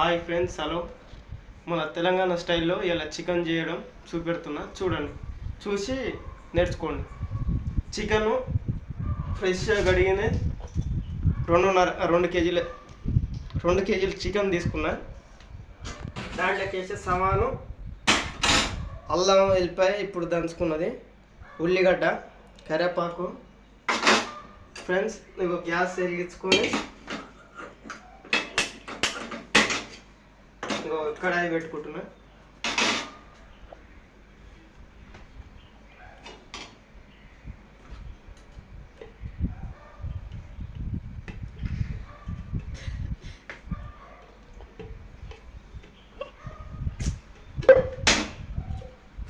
Hi friends hello. మన తెలంగాణ స్టైల్లో ఇలా చికెన్ చేయడం చూపెడుతున్నా. చూడండి. చూసి నేర్చుకోండి. చికెను ఫ్రెష్గా కడిగిన రెండున్నర రెండు కేజీలు రెండు కేజీలు చికెన్ తీసుకున్నా. దాంట్లోకి వేసే సమాను అల్లం వెళ్ళిపోయి ఇప్పుడు దంచుకున్నది. ఉల్లిగడ్డ కరివేపాకు. ఫ్రెండ్స్ నీకు గ్యాస్ వెలిగించుకొని కడాయి పెట్టుకుంటున్నా.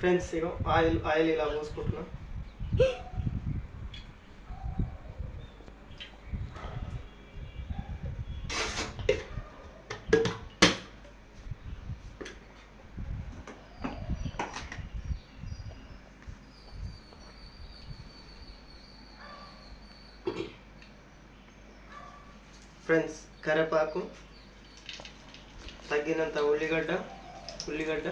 ఫ్రెండ్స్ ఇగో ఆయిల్ ఆయిల్ ఇలా పోసుకుంటున్నా. ఫ్రెండ్స్ కరేపాకు తగ్గినంత ఉల్లిగడ్డ ఉల్లిగడ్డ.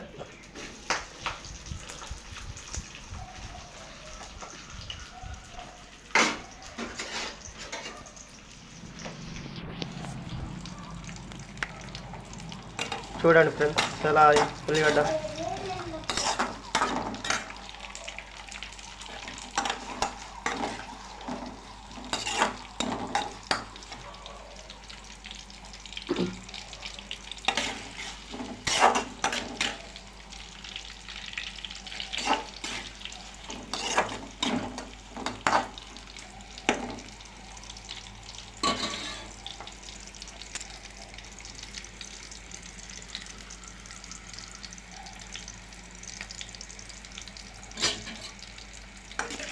చూడండి ఫ్రెండ్స్ చాలా ఉల్లిగడ్డ.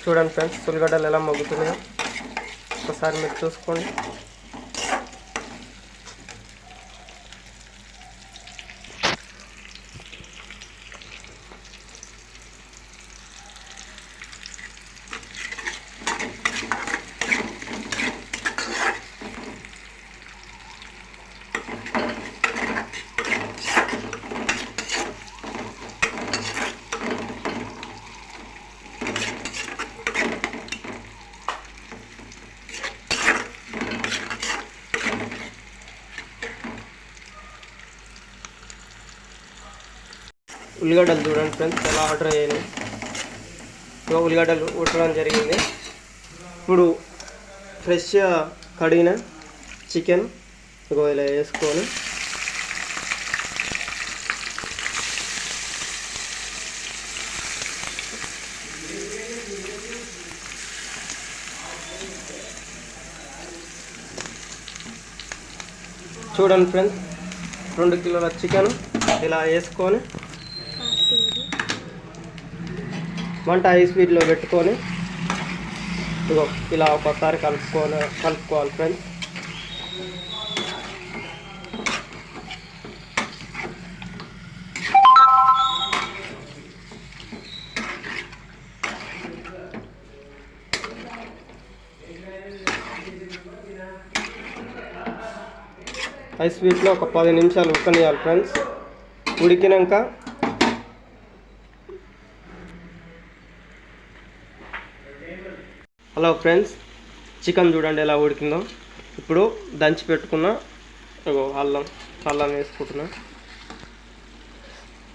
చూడండి ఫ్రెండ్స్ ఉల్లిగడ్డలు ఎలా మగ్గుతున్నాయో. ఒకసారి మీరు చూసుకోండి. ఉల్లిగడ్డలు చూడండి ఫ్రెండ్స్ ఎలా ఆర్డర్ అయ్యాయి ఇగో ఉల్లిగడ్డలు ఉట్టడం జరిగింది. ఇప్పుడు ఫ్రెష్గా కడిగిన చికెన్ ఒకవేళ ఇలా వేసుకొని చూడండి ఫ్రెండ్స్ రెండు కిలోల చికెన్ ఇలా వేసుకొని మంట హై స్పీడ్లో పెట్టుకొని ఇగో ఇలా ఒకసారి కలుపుకొని కలుపుకోవాలి ఫ్రెండ్స్ హై స్పీడ్లో ఒక పది నిమిషాలు ఉడకనియాలి ఫ్రెండ్స్ ఉడికినాక హలో ఫ్రెండ్స్ చికెన్ చూడండి ఎలా ఉడికిందో. ఇప్పుడు దంచి పెట్టుకున్న అల్లం అల్లం వేసుకుంటున్నా.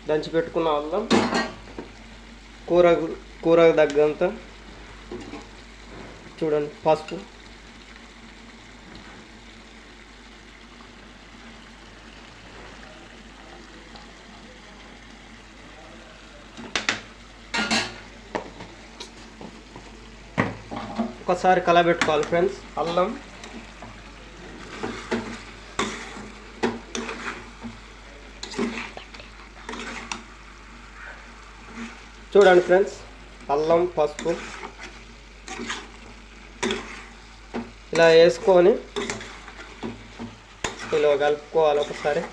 దంచి పెట్టుకున్న అల్లం కూర కూర తగ్గంత చూడండి పసుపు. ఒక్కసారి కలబెట్టుకోవాలి ఫ్రెండ్స్ అల్లం. చూడండి ఫ్రెండ్స్ అల్లం పసుపు. ఇలా వేసుకొని ఇలా కలుపుకోవాలి ఒకసారి.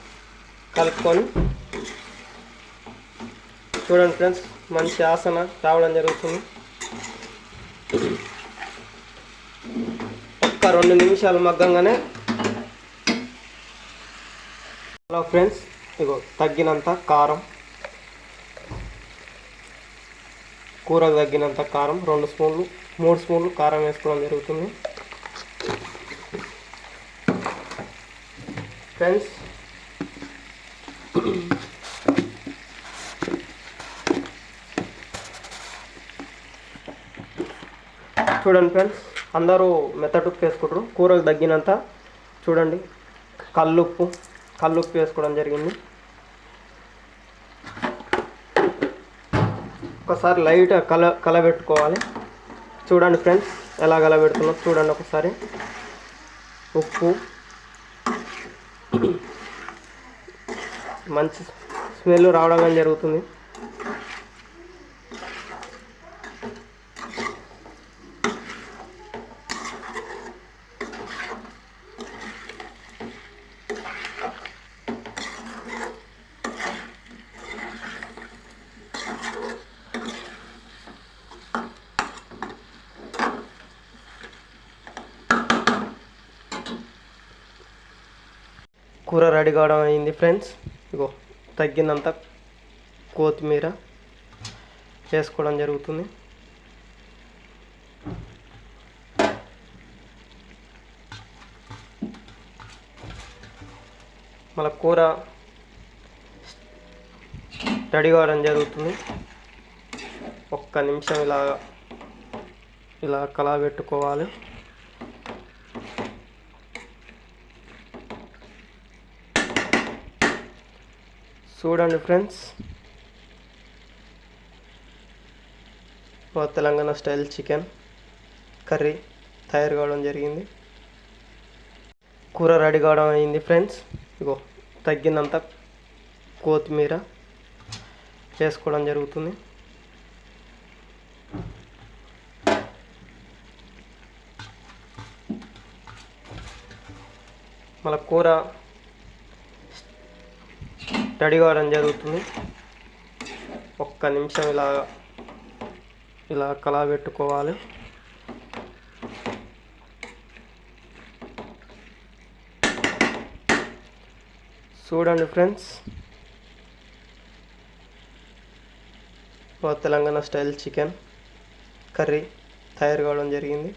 కలుపుకొని చూడండి ఫ్రెండ్స్ మంచి ఆసన రావడం జరుగుతుంది. ఒక్క రెండు నిమిషాలు మగ్గంగానే. హలో ఫ్రెండ్స్ ఇగో తగ్గినంత కారం. కూరకు తగ్గినంత కారం రెండు స్పూన్లు మూడు స్పూన్లు కారం వేసుకోవడం జరుగుతుంది. ఫ్రెండ్స్ చూడండి ఫ్రెండ్స్. అందరూ మెత్తటుప్పు వేసుకుంటారు. కూరకు తగ్గినంత చూడండి కల్లుప్పు కల్లుప్పు వేసుకోవడం జరిగింది. ఒకసారి లైట్ కల కలబెట్టుకోవాలి. చూడండి ఫ్రెండ్స్ ఎలా కలబెడుతున్నాం చూడండి ఒకసారి. ఉప్పు. మంచి స్మెల్ రావడం కానీ జరుగుతుంది. కూర రెడీ కావడం అయింది ఫ్రెండ్స్ ఇగో తగ్గినంత కొత్తిమీర వేసుకోవడం జరుగుతుంది. మళ్ళీ కూర రెడీ కావడం జరుగుతుంది. ఒక్క నిమిషం ఇలా ఇలా కలా పెట్టుకోవాలి చూడండి ఫ్రెండ్స్. మా తెలంగాణ స్టైల్ చికెన్ కర్రీ తయారు కావడం జరిగింది. కూర రెడీ కావడం అయింది ఫ్రెండ్స్. ఇగో తగ్గినంత కొత్తిమీర వేసుకోవడం జరుగుతుంది. మళ్ళీ కూర రెడీ కావడం జరుగుతుంది. ఒక్క నిమిషం ఇలా ఇలా కలా పెట్టుకోవాలి. చూడండి ఫ్రెండ్స్. మా తెలంగాణ స్టైల్ చికెన్ కర్రీ తయారు కావడం జరిగింది.